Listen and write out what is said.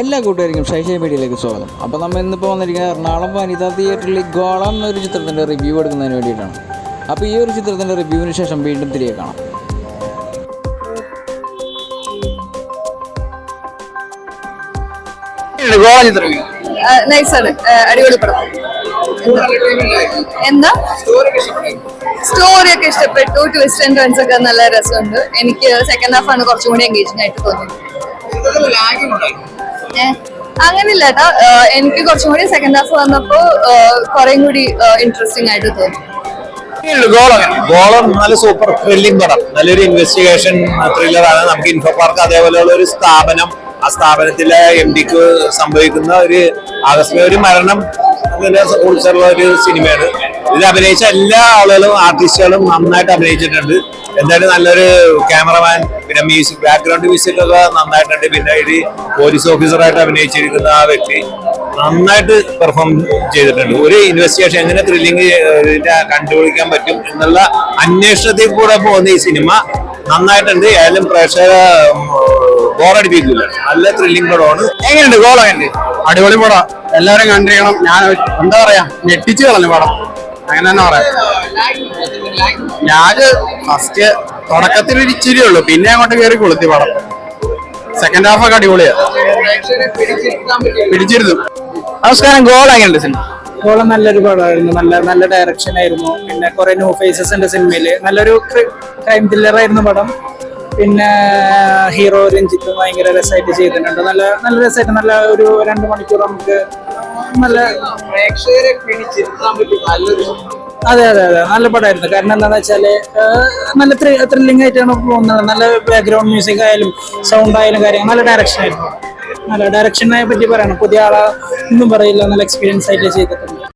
എല്ലാ കൂട്ടുകാർക്കും ശൈശയ മീഡിയയിലേക്ക് സ്വാഗതം. അപ്പോൾ നമ്മൾ ഇന്നിപ്പോൾ വന്നിരിക്കുന്നത് എറണാകുളം വനിതാ തിയേറ്ററിൽ ഗോള എന്നൊരു ചിത്രത്തിന്റെ റിവ്യൂ എടുക്കുന്നതിന് വേണ്ടിയിട്ടാണ്. അപ്പോൾ ഈ ഒരു ചിത്രത്തിന്റെ റിവ്യൂവിന് ശേഷം വീണ്ടും തിരികെ കാണാം. ഗോള ചിത്രം. നൈസാണ് അടിപൊളി പടം. എന്താ? സ്റ്റോറി ഒക്കെ ഇഷ്ടപ്പെട്ടു. ട്വിസ്റ്റ് ആൻഡ് ടേൺസ് ഒക്കെ നല്ല രസമുണ്ട്. എനിക്ക് സെക്കൻഡ് ഹാഫ് ആണ് കുറച്ചും കൂടി എൻഗേജിംഗ് ആയിട്ട് തോന്നിയത്. ഏ, അങ്ങനില്ല കേട്ടോ എനിക്ക് കുറച്ചും കൂടി സെക്കൻഡ് ഹാഫ് വന്നപ്പോ കുറേ കൂടി ഇൻട്രസ്റ്റിംഗ് ആയിട്ട് തോന്നി. ഗോളം നല്ല സൂപ്പർ ത്രില്ലിംഗ് പടം നല്ലൊരു ഇൻവെസ്റ്റിഗേഷൻ ത്രില്ലറാണ് നമുക്ക് ഇൻഫോ പാർക്ക് അതേപോലെയുള്ള ഒരു സ്ഥാപനം ആ സ്ഥാപനത്തിലെ എം ഡിക്ക് സംഭവിക്കുന്ന ഒരു ആകസ്മിക ഒരു മരണം കുറിച്ചുള്ള ഒരു സിനിമയാണ്. ഇതിൽ അഭിനയിച്ച എല്ലാ ആളുകളും ആർട്ടിസ്റ്റുകളും നന്നായിട്ട് അഭിനയിച്ചിട്ടുണ്ട്. എന്തായാലും നല്ലൊരു ക്യാമറമാൻ പിന്നെ മ്യൂസിക് ബാക്ക്ഗ്രൗണ്ട് മ്യൂസിക് ഒക്കെ നന്നായിട്ടുണ്ട്. പിന്നെ ഇത് പോലീസ് ഓഫീസറായിട്ട് അഭിനയിച്ചിരിക്കുന്ന ആ വ്യക്തി നന്നായിട്ട് പെർഫോം ചെയ്തിട്ടുണ്ട്. ഒരു ഇൻവെസ്റ്റിഗേഷൻ എങ്ങനെ ത്രില്ലിംഗ് കണ്ടുപിടിക്കാൻ പറ്റും എന്നുള്ള അന്വേഷണത്തിൽ കൂടെ പോകുന്ന ഈ സിനിമ നന്നായിട്ടുണ്ട്. ഏതായാലും പ്രേക്ഷക ബോറടിപ്പിക്കില്ല നല്ല ത്രില്ലിംഗ് പടമാണ് എങ്ങനെയുണ്ട് ഗോൾ എങ്ങനെയുണ്ട് അടിപൊളി പടം. എല്ലാവരും കണ്ടിരിക്കണം ഞാൻ എന്താ പറയാ? ഞെട്ടിച്ചു കളഞ്ഞു പടം. അങ്ങനെ തന്നെ പറയാം. ഞാൻ ഫസ്റ്റ് തുടക്കത്തിൽ ഒരു ഇച്ചിരി ഉള്ളു. പിന്നെ അങ്ങോട്ട് കയറി കൊളുത്തി പടം. സെക്കൻഡ് ഹാഫ് ഒക്കെ അടിപൊളിയാ. പിടിച്ചിരുന്നു. നമസ്കാരം. ഗോൾ എങ്ങനെയുണ്ട് സിനിമ? ഗോളം നല്ലൊരു പടമായിരുന്നു. നല്ല നല്ല ഡയറക്ഷൻ ആയിരുന്നു. പിന്നെ കുറെ ന്യൂ ഫേസസ് ഉണ്ട് സിനിമയിൽ. നല്ലൊരു ക്രൈം ത്രില്ലർ ആയിരുന്നു പടം. പിന്നെ ഹീറോ രഞ്ജിത്ത് ഭയങ്കര രസമായിട്ട് ചെയ്തിട്ടുണ്ട്. നല്ല നല്ല രസമായിട്ട് നല്ല ഒരു രണ്ട് മണിക്കൂർ നമുക്ക് നല്ല പ്രേക്ഷകരെ പിടിച്ചിരുത്താൻ പറ്റും നല്ലൊരു അതെ അതെ അതെ. നല്ല പടമായിരുന്നു. കാരണം എന്താണെന്ന് വെച്ചാൽ നല്ല ത്രില്ലിംഗ് ആയിട്ടാണ് പോകുന്നത്. നല്ല ബാക്ക്ഗ്രൗണ്ട് മ്യൂസിക് ആയാലും സൗണ്ട് ആയാലും കാര്യങ്ങൾ നല്ല ഡയറക്ഷൻ ആയിരുന്നു. നല്ല ഡയറക്ഷനെ പറ്റി പറയണം. പുതിയ ആളെ ഒന്നും പറയില്ല. നല്ല എക്സ്പീരിയൻസ് ആയിട്ട് ചെയ്തിട്ടുണ്ട്.